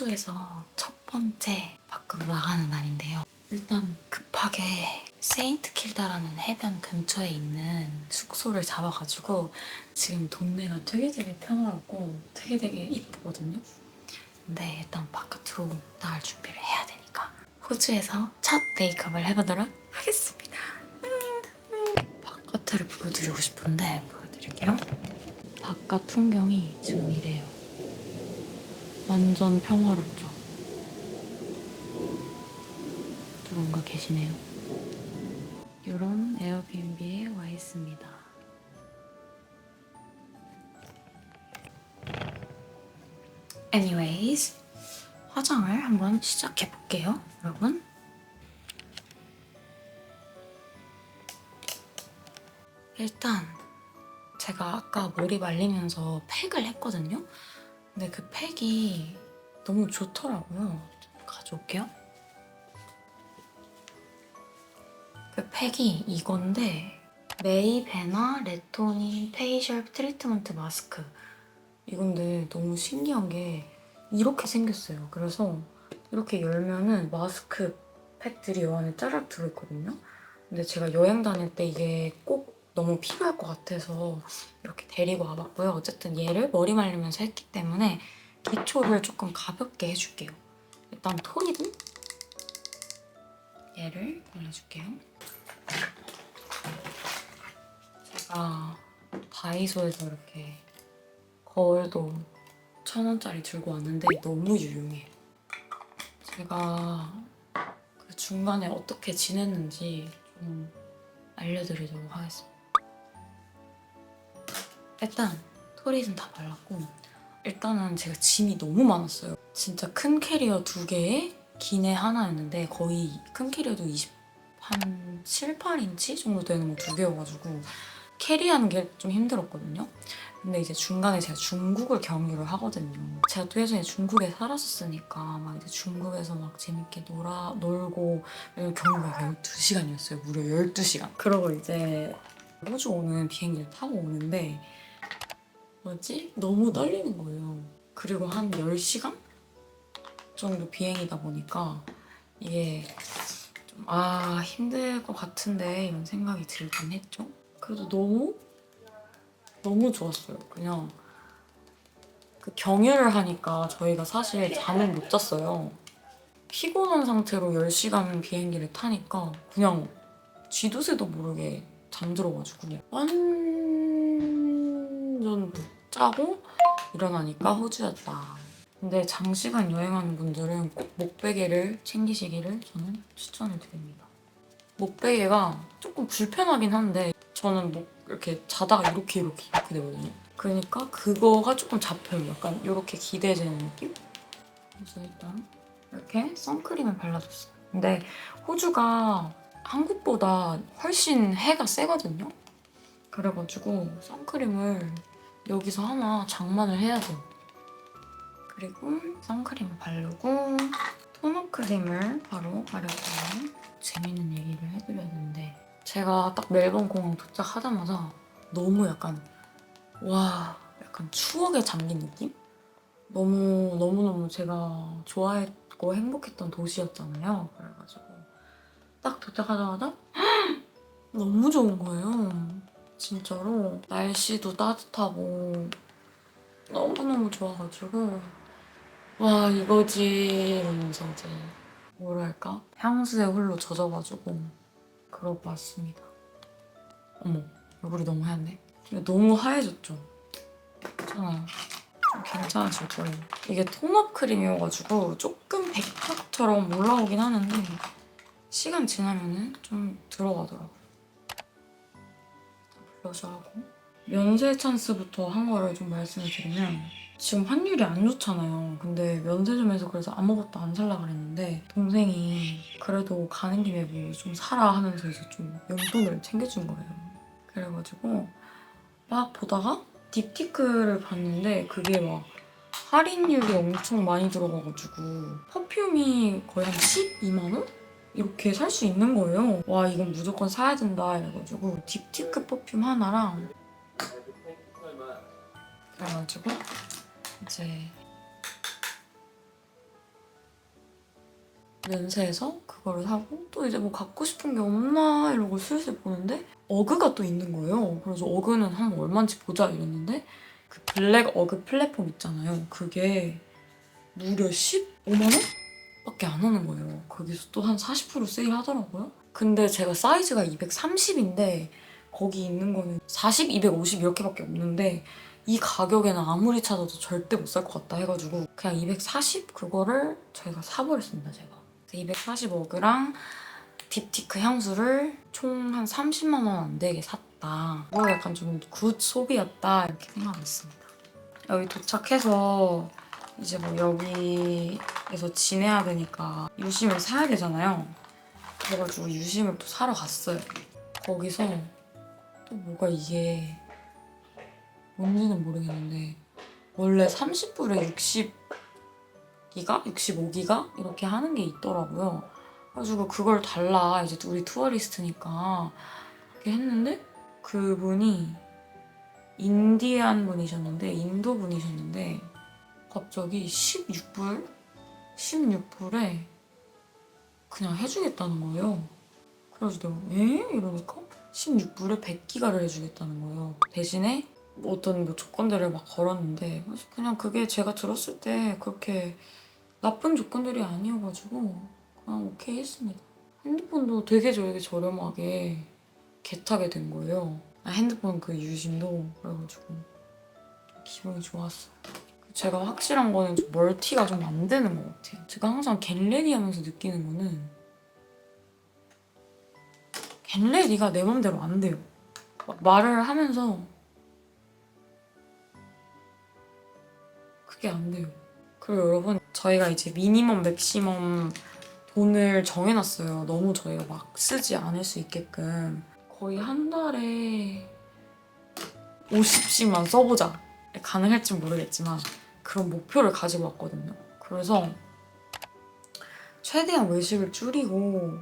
호주에서 첫 번째 밖으로 나가는 날인데요. 일단 급하게 세인트 킬다라는 해변 근처에 있는 숙소를 잡아가지고 지금 동네가 되게 되게 평화롭고 되게 되게 이쁘거든요. 근데 일단 바깥으로 나갈 준비를 해야 되니까 호주에서 첫 메이크업을 해보도록 하겠습니다. 바깥을 보여드리고 싶은데 보여드릴게요. 바깥 풍경이 지금 이래요. 완전 평화롭죠. 누군가 계시네요. 이런 에어비앤비에 와 있습니다. Anyways, 화장을 한번 시작해 볼게요, 여러분. 일단 제가 아까 머리 말리면서 팩을 했거든요. 근데 그 팩이 너무 좋더라고요. 가져올게요. 그 팩이 이건데 메이베나 레토닌 페이셜 트리트먼트 마스크 이건데 너무 신기한 게 이렇게 생겼어요. 그래서 이렇게 열면은 마스크 팩들이 이 안에 짜락 들어있거든요. 근데 제가 여행 다닐 때 이게 꼭 너무 필요할 것 같아서 이렇게 데리고 와봤고요. 어쨌든 얘를 머리 말리면서 했기 때문에 기초를 조금 가볍게 해줄게요. 일단 톤이든 얘를 발라줄게요. 제가 다이소에서 이렇게 거울도 천 원짜리 들고 왔는데 너무 유용해요. 제가 그 중간에 어떻게 지냈는지 좀 알려드리도록 하겠습니다. 일단 토리는 다 발랐고 일단은 제가 짐이 너무 많았어요. 진짜 큰 캐리어 두 개에 기내 하나였는데 거의 큰 캐리어도 20, 한 7, 8인치 정도 되는 거 두 개여가지고 캐리하는 게 좀 힘들었거든요. 근데 이제 중간에 제가 중국을 경유를 하거든요. 제가 또 예전에 중국에 살았었으니까 막 이제 중국에서 막 재밌게 놀아 놀고 경유가 12시간이었어요. 무려 12시간. 그러고 이제 호주 오는 비행기를 타고 오는데 뭐지? 너무 떨리는 거예요. 그리고 한 10시간 정도 비행이다 보니까 이게 좀 아 힘들 것 같은데 이런 생각이 들긴 했죠. 그래도 너무 너무 좋았어요. 그냥 그 경유를 하니까 저희가 사실 잠을 못 잤어요. 피곤한 상태로 10시간 비행기를 타니까 그냥 쥐도새도 모르게 잠들어가지고 완전 못 자고 일어나니까 호주였다. 근데 장시간 여행하는 분들은 꼭 목베개를 챙기시기를 저는 추천을 드립니다. 목베개가 조금 불편하긴 한데 저는 목 이렇게 자다가 이렇게 이렇게 이렇게 되거든요. 그러니까 그거가 조금 잡혀요. 약간 이렇게 기대되는 느낌? 그래서 일단 이렇게 선크림을 발라줬어요. 근데 호주가 한국보다 훨씬 해가 세거든요. 그래가지고 선크림을 여기서 하나 장만을 해야 돼요. 그리고 선크림을 바르고 토너 크림을 바로 바르고 재밌는 얘기를 해드려야 되는데 제가 딱 멜번 공항 도착하자마자 너무 약간 와 약간 추억에 잠긴 느낌? 너무 너무 너무 제가 좋아했고 행복했던 도시였잖아요. 그래가지고 딱 도착하자마자 너무 좋은 거예요. 진짜로 날씨도 따뜻하고 너무 너무 좋아가지고 와 이거지 이러면서 이제 뭐랄까 향수에 홀로 젖어가지고 그러고 왔습니다. 어머 얼굴이 너무 하얗네. 너무 하얘졌죠? 괜찮아요. 좀 괜찮아질 거예요. 이게 톤업 크림이어가지고 조금 백탁처럼 올라오긴 하는데 시간 지나면은 좀 들어가더라고요. 블러셔하고 면세 찬스부터 한 거를 좀 말씀을 드리면 지금 환율이 안 좋잖아요. 근데 면세점에서 그래서 아무것도 안 살라 그랬는데 동생이 그래도 가는 김에 뭐 좀 사라 하면서 이제 좀 용돈을 챙겨준 거예요. 그래가지고 막 보다가 딥티크를 봤는데 그게 막 할인율이 엄청 많이 들어가가지고 퍼퓸이 거의 한 12만 원? 이렇게 살 수 있는 거예요. 와 이건 무조건 사야 된다 이래가지고 딥티크 퍼퓸 하나랑 그래가지고 이제 면세에서 그거를 사고 또 이제 뭐 갖고 싶은 게 없나 이러고 슬슬 보는데 어그가 또 있는 거예요. 그래서 어그는 한 얼마인지 보자 이랬는데 그 블랙 어그 플랫폼 있잖아요. 그게 무려 15만 원? 밖에 안 하는 거예요. 거기서 또 한 40% 세일 하더라고요. 근데 제가 사이즈가 230인데 거기 있는 거는 40, 250 이렇게밖에 없는데 이 가격에는 아무리 찾아도 절대 못 살 것 같다 해가지고 그냥 240 그거를 저희가 사버렸습니다 제가 240 어그랑 딥티크 향수를 총 한 30만 원 안 되게 샀다 이거 약간 좀 굿 소비였다 이렇게 생각했습니다 여기 도착해서 이제 뭐 여기에서 지내야 되니까 유심을 사야 되잖아요 그래가지고 유심을 또 사러 갔어요 거기서 또 뭐가 이게 뭔지는 모르겠는데 원래 30불에 60기가? 65기가? 이렇게 하는 게 있더라고요. 그래가지고 그걸 달라 이제 우리 투어리스트니까 이렇게 했는데 그분이 인디안 분이셨는데 인도 분이셨는데 갑자기 16불? 16불에 그냥 해주겠다는 거예요. 그래서 내가 에? 이러니까 16불에 100기가를 해주겠다는 거예요. 대신에 뭐 어떤 뭐 조건들을 막 걸었는데 그냥 그게 제가 들었을 때 그렇게 나쁜 조건들이 아니어가지고 그냥 오케이 했습니다. 핸드폰도 되게 저에게 저렴하게 개타게 된 거예요. 아, 핸드폰 그 유심도 그래가지고 기분이 좋았어요. 제가 확실한 거는 좀 멀티가 좀 안 되는 것 같아요. 제가 항상 겟레디 하면서 느끼는 거는 겟레디가 내 맘대로 안 돼요. 막 말을 하면서 그게 안 돼요. 그리고 여러분 저희가 이제 미니멈 맥시멈 돈을 정해놨어요. 너무 저희가 막 쓰지 않을 수 있게끔 거의 한 달에 50씩만 써보자. 가능할지 모르겠지만 그런 목표를 가지고 왔거든요. 그래서 최대한 외식을 줄이고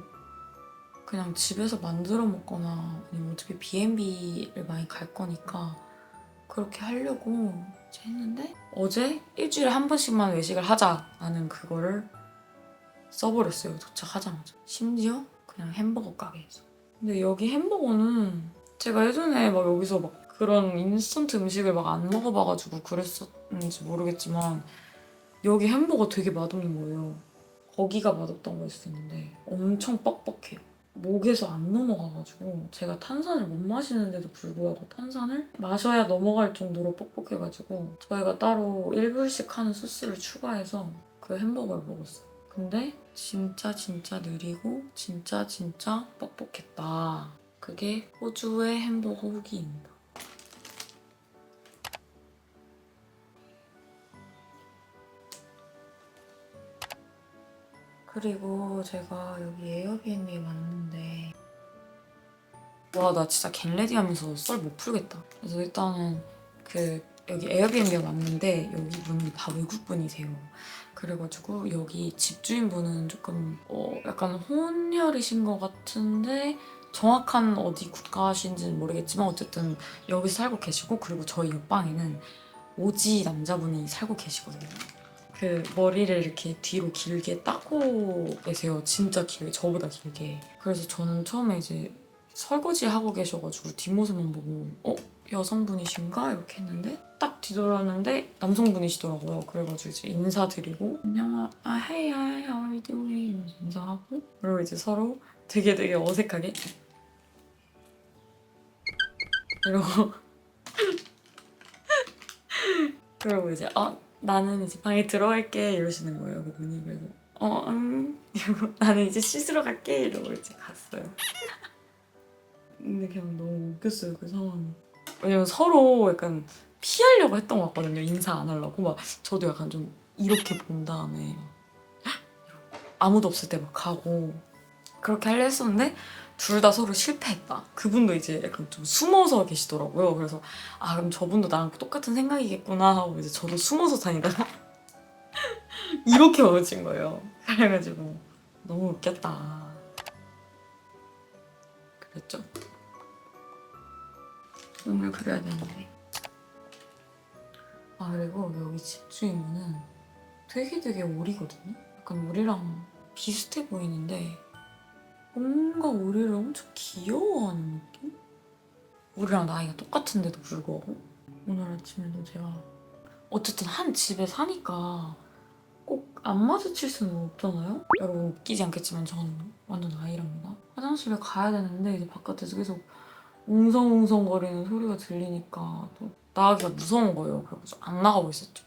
그냥 집에서 만들어 먹거나 아니면 어차피 B&B를 많이 갈 거니까 그렇게 하려고 했는데 어제 일주일에 한 번씩만 외식을 하자라는 그거를 써버렸어요 도착하자마자 심지어 그냥 햄버거 가게에서 근데 여기 햄버거는 제가 예전에 막 여기서 막 그런 인스턴트 음식을 막 안 먹어봐가지고 그랬었는지 모르겠지만 여기 햄버거 되게 맛없는 거예요 거기가 맛없던 있는데 엄청 뻑뻑해요 목에서 안 넘어가가지고 제가 탄산을 못 마시는데도 불구하고 탄산을 마셔야 넘어갈 정도로 뻑뻑해가지고 저희가 따로 1불씩 하는 소스를 추가해서 그 햄버거를 먹었어요. 근데 진짜 진짜 느리고 진짜 진짜 뻑뻑했다. 그게 호주의 햄버거 후기입니다. 그리고 제가 여기 에어비앤비에 왔는데 와 나 진짜 겟레디 하면서 썰 못 풀겠다. 그래서 일단은 그 여기 에어비앤비에 왔는데 여기 분이 다 외국분이세요. 그래가지고 여기 집주인분은 조금 어 약간 혼혈이신 것 같은데 정확한 어디 국가신지는 모르겠지만 어쨌든 여기서 살고 계시고 그리고 저희 옆방에는 오지 남자분이 살고 계시거든요 그 머리를 이렇게 뒤로 길게 따고 계세요. 진짜 길게, 저보다 길게. 그래서 저는 처음에 이제 설거지 하고 계셔가지고 뒷모습만 보고 어? 여성분이신가? 이렇게 했는데 딱 뒤돌았는데 남성분이시더라고요. 그래가지고 이제 인사드리고 안녕, 아 hey, hi, how are you doing? 인사하고 그리고 이제 서로 되게 되게 어색하게 이러고 그리고 이제 아 나는 이제 방에 들어갈게 이러시는 거예요 그분이. 그래서 어 음. 이러고 나는 이제 씻으러 갈게 이러고 이제 갔어요. 근데 그냥 너무 웃겼어요 그 상황이. 왜냐면 서로 약간 피하려고 했던 것 같거든요 인사 안 하려고. 막 저도 약간 좀 이렇게 본 다음에 아무도 없을 때 막 가고. 그렇게 하려 했었는데 둘 다 서로 실패했다 그분도 이제 약간 좀 숨어서 계시더라고요 그래서 아 그럼 저분도 나랑 똑같은 생각이겠구나 하고 이제 저도 숨어서 다니다가 이렇게 어진 거예요. 그래가지고 너무 웃겼다. 그랬죠? 눈을 그려야 되는데. 아 그리고 여기 집주인분은 되게 되게 오리거든요. 약간 우리랑 비슷해 보이는데 뭔가 우리를 엄청 귀여워하는 느낌? 우리랑 나이가 똑같은데도 불구하고 오늘 아침에도 제가 어쨌든 한 집에 사니까 꼭 안 마주칠 수는 없잖아요? 여러분 웃기지 않겠지만 저는 완전 아이랍니다. 화장실에 가야 되는데 이제 바깥에서 계속 웅성웅성거리는 소리가 들리니까 또 나가기가 무서운 거예요. 그래서 안 나가고 있었죠.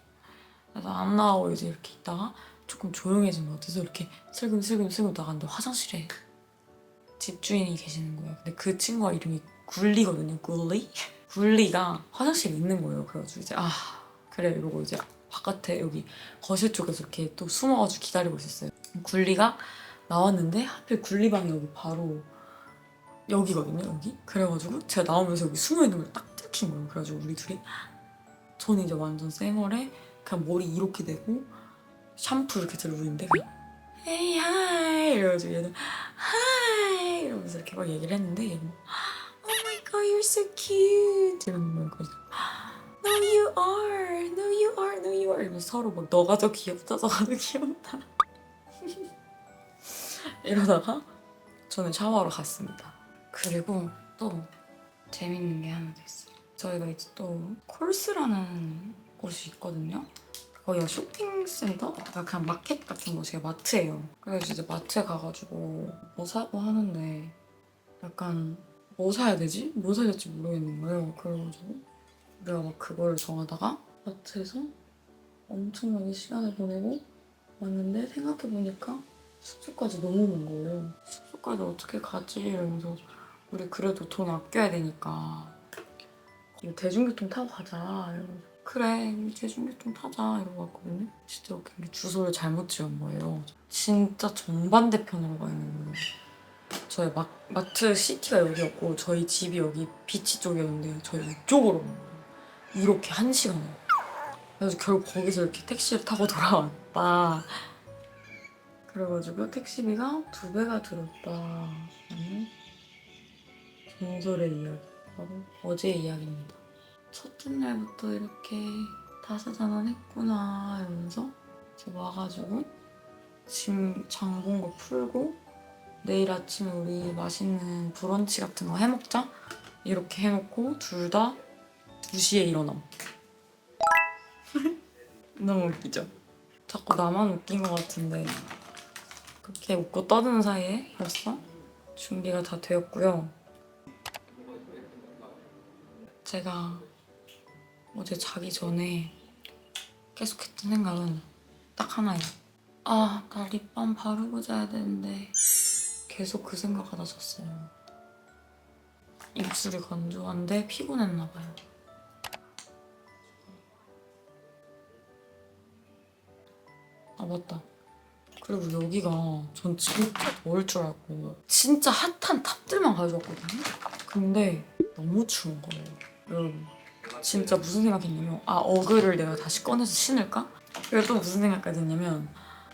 그래서 안 나가고 이제 이렇게 있다가 조금 조용해진 것 같아서 이렇게 슬금슬금 슬금 나갔는데 화장실에 집주인이 계시는 거예요. 근데 그 친구가 이름이 굴리거든요. 굴리? 굴리가 화장실에 있는 거예요. 그래가지고 이제 아 그래 이러고 이제 바깥에 여기 거실 쪽에서 이렇게 또 숨어가지고 기다리고 있었어요. 굴리가 나왔는데 하필 굴리방이 여기 바로 여기거든요. 여기. 그래가지고 제가 나오면서 여기 숨어 있는 걸 딱 들킨 거예요. 그래가지고 우리 둘이 저는 이제 완전 쌩얼에 그냥 머리 이렇게 대고 샴푸 이렇게 들고 있는데 그냥 헤이 하이 이래가지고 얘는 하이 이러면서 이렇게 막 얘기를 했는데 Oh my god you're so cute 이러는 거예요. No you are, no you are, no you are 이러면서 서로 막 너가 더 귀엽다, 너가 더 귀엽다 이러다가 저는 샤워하러 갔습니다. 그리고 또 재밌는 게 하나 더 있어요. 저희가 이제 또 콜스라는 곳이 있거든요. 거기가 쇼핑센터? 약간 그냥 마켓 같은 곳이에요. 마트예요. 그래서 이제 마트에 가가지고 뭐 사고 하는데 약간 뭐 사야 되지? 뭐 사야 될지 모르겠는 거예요. 그래가지고 우리가 막 그거를 정하다가 마트에서 엄청나게 시간을 보내고 왔는데 생각해보니까 숙소까지 너무 먼 거예요. 숙소까지 어떻게 가지? 이러면서 우리 그래도 돈 아껴야 되니까 이거 대중교통 타고 가자. 이러면서 그래 우리 대중교통 타자 이러고 왔거든요. 진짜 웃긴 게 주소를 잘못 지은 거예요. 진짜 정반대편으로 가 있는 거예요. 저희 마, 마트 시티가 여기였고 저희 집이 여기 비치 쪽이었는데 저희 이쪽으로 온 거예요. 이렇게 한 시간을. 그래서 결국 거기서 이렇게 택시를 타고 돌아왔다. 그래가지고 택시비가 두 배가 들었다. 전설의 이야기. 바로 어제의 이야기입니다. 첫째 날부터 이렇게 다사다난 했구나 이러면서 이제 와가지고 짐장본 거 풀고 내일 아침에 우리 맛있는 브런치 같은 거 해먹자? 이렇게 해놓고 둘 다 2시에 일어남. 너무 웃기죠? 자꾸 나만 웃긴 것 같은데 그렇게 웃고 떠드는 사이에 벌써 준비가 다 되었고요. 제가 어제 자기 전에 계속 했던 생각은 딱 하나예요. 아, 나 립밤 바르고 자야 되는데 계속 그 생각하다 잤어요. 입술이 건조한데 피곤했나 봐요. 아 맞다. 그리고 여기가 전 진짜 더울 줄 알고 진짜 핫한 탑들만 가져왔거든요. 근데 너무 추운 거예요. 여러분 진짜 무슨 생각했냐면 아 어그를 내가 다시 꺼내서 신을까? 그리고 또 무슨 생각까지 했냐면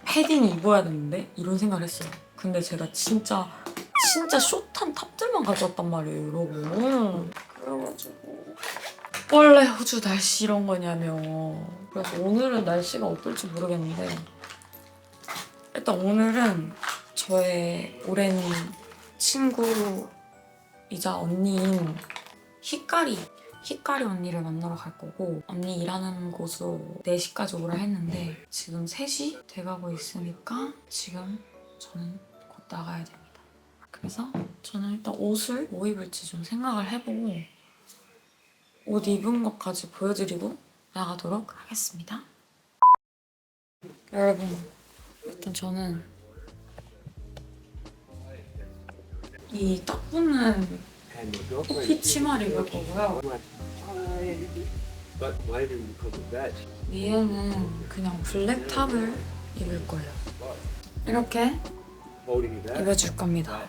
패딩 입어야 되는데 이런 생각을 했어요. 근데 제가 진짜 진짜 숏한 탑들만 가져왔단 말이에요, 여러분. 그래가지고 원래 호주 날씨 이런 거냐면 그래서 오늘은 날씨가 어떨지 모르겠는데 일단 오늘은 저의 오랜 친구이자 언니인 히카리 히카리 언니를 만나러 갈 거고 언니 일하는 곳으로 4시까지 오라 했는데 지금 3시 돼가고 있으니까 지금 저는 곧 나가야 됩니다. 그래서 저는 일단 옷을 뭐 입을지 좀 생각을 해보고 옷 입은 것까지 보여드리고 나가도록 하겠습니다. 여러분 일단 저는 이 girlfriend. 피 치마를 입을 거고요. But why didn't you call it that? 위에는 그냥 블랙 탑을 입을 거예요. 이렇게? 입어줄 겁니다.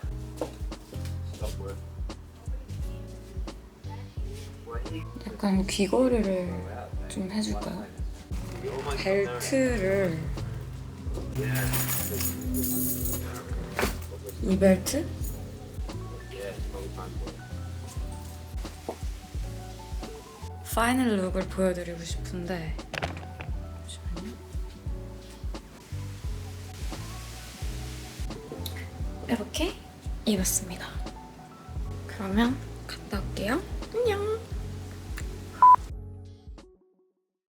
약간 귀걸이를 좀 해줄까요? 벨트를 이 벨트? 파이널 룩을 보여드리고 싶은데. 이렇게 입었습니다. 그러면 갔다 올게요.